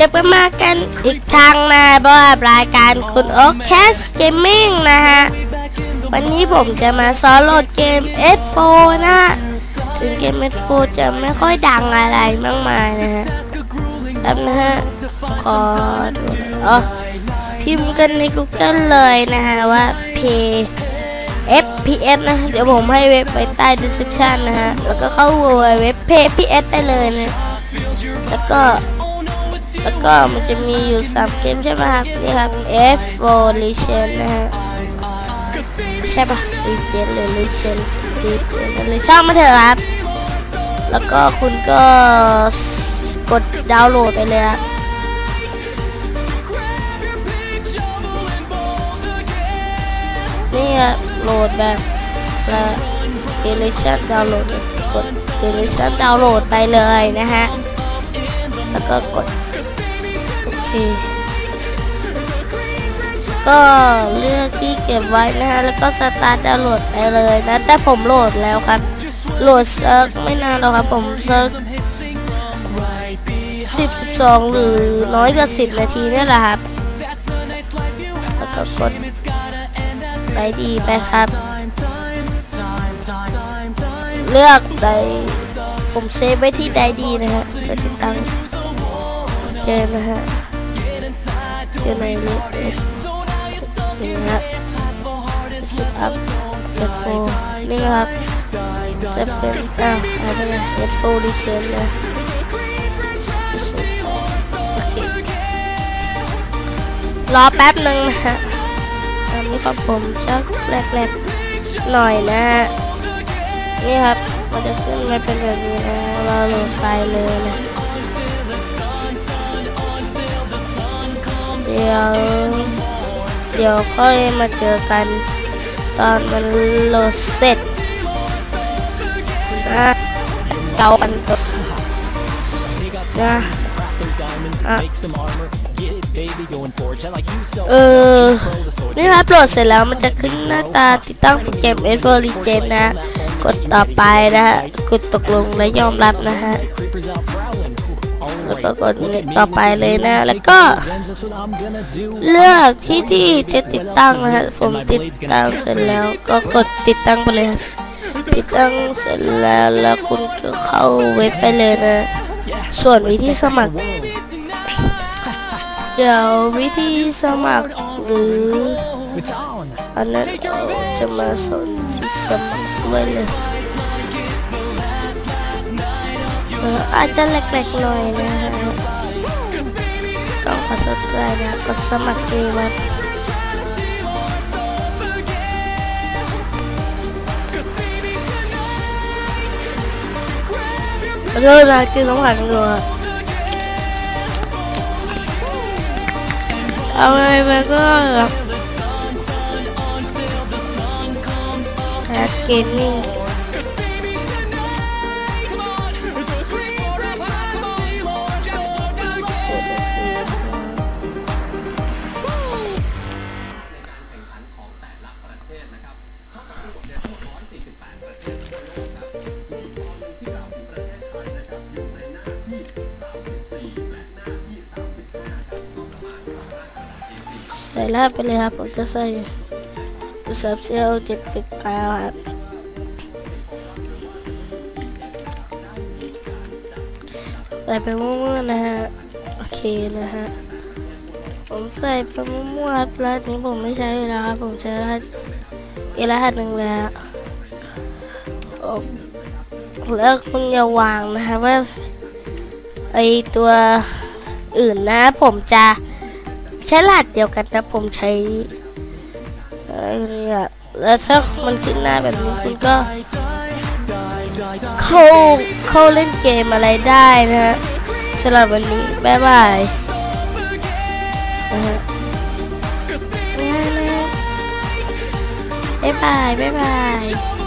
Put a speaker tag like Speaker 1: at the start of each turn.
Speaker 1: จะไปมากันอีกครั้งนะบอสรายการคุณโอ๊คแคสเกมมิ่งนะฮะ วันนี้ผมจะมาสอนโหลดเกม S4 นะฮะ ถึงเกม S4 จะไม่ค่อยดังอะไรมากมายนะฮะแป๊บนะฮะ ขอดูน่อยอ๋อพิมพ์กันใน Google เลยนะฮะ ว่า P FPS นะ เดี๋ยวผมให้เว็บไปใต้ description นะฮะ แล้วก็เข้าเว็บ FPS ได้เลยนะ แล้วก็ แล้วก็มันจะมีอยู่3เกมใช่ไหมครับนี่ครับ F4 Legend นะฮะใช่ปะ Legend หรือ Legend Legend อช่างมาเถอะครับ แล้วก็คุณก็กดดาวน์โหลดไปเลยครับนี่ครับโหลดแบบละเดลิชันดาวน์โหลดกดเดลิชันดาวน์โหลดไปเลยนะฮะ แล้วก็กด เค ก็เลือกที่เก็บไว้นะฮะ แล้วก็สตาร์ทดาวน์โหลดไปเลยนะ แต่ผมโหลดแล้วครับ โหลดเซิร์ฟไม่นานหรอกครับผมเซิร์ฟสิบสองหรือน้อยกว่าสิบนาทีนี่แหละครับ แล้วก็กดไดดีไปครับ เลือกไดผมเซฟไว้ที่ไดดีนะฮะจะติดตั้งโอเคนะฮะ อยู่ในนี้นี่นะครับชิปอัพเซฟโฟนี่ครับจะเป็นอ้าวหายไปไหนเฮดโฟดิเชนนะโอเครอแป๊บหนึ่งนะฮะอันนี้ครับผมชักแรกๆหน่อยนะฮะนี่ครับมันจะขึ้นมาเป็นแบบนี้นะเราหลดไปเลยนะ เดี๋ยว เดี๋ยวค่อยมาเจอกัน ตอนมันโหลดเสร็จนะเกากันก่อนะอะเออ นี่ครับโหลดเสร็จแล้วมันจะขึ้นหน้าตาติดตั้งโปรแกรม s อ r i g e n นะ กดต่อไปนะฮะ กดตกลงและยอมรับนะฮะ แล้วก็กดต่อไปเลยนะ แล้วก็ เลือกที่ที่จะติดตั้งนะฮะผมติดตั้งเสร็จแล้วก็กดติดตั้งไปเลยติดตั้งเสร็จแล้วแล้วคุณก็เข้าเว็บไปเลยนะ ส่วนวิธีสมัคร เดี๋ยววิธีสมัครหรืออันนั้นเราจะมาสอนที่สมัครด้วยเลย อาจจะแหลกๆหน่อยนะฮะต้องขอโทษด้วยนะกดสมัครเกมครับขอโทษนะกินน้ำแข็งอยู่อเอาไปไปก็แคสเกมมิ่ง ใส่ลาดไปเลยครับ ผมจะใส่สับเซลเจ็ดปิดกาวครับ ใส่ไปมั่วๆนะฮะ โอเคนะฮะ ผมใส่ไปมั่วๆครับรหัสนี้ผมไม่ใช้แล้วครับ ผมใช้รหัสอีกรหัสหนึ่งแล้วแล้วคุณอย่าวางนะฮะว่าไอตัวอื่นนะผมจะ ใช้รหัสเดียวกันนะผมใช้อะไรเนี่ยแล้วถ้ามันขึ้นหน้าแบบนี้คุณก็ เข้าเข้าเล่นเกมอะไรได้นะฮะสำหรับวันนี้ บ๊ายบายนะฮะบ๊ายบาย บ๊ายบาย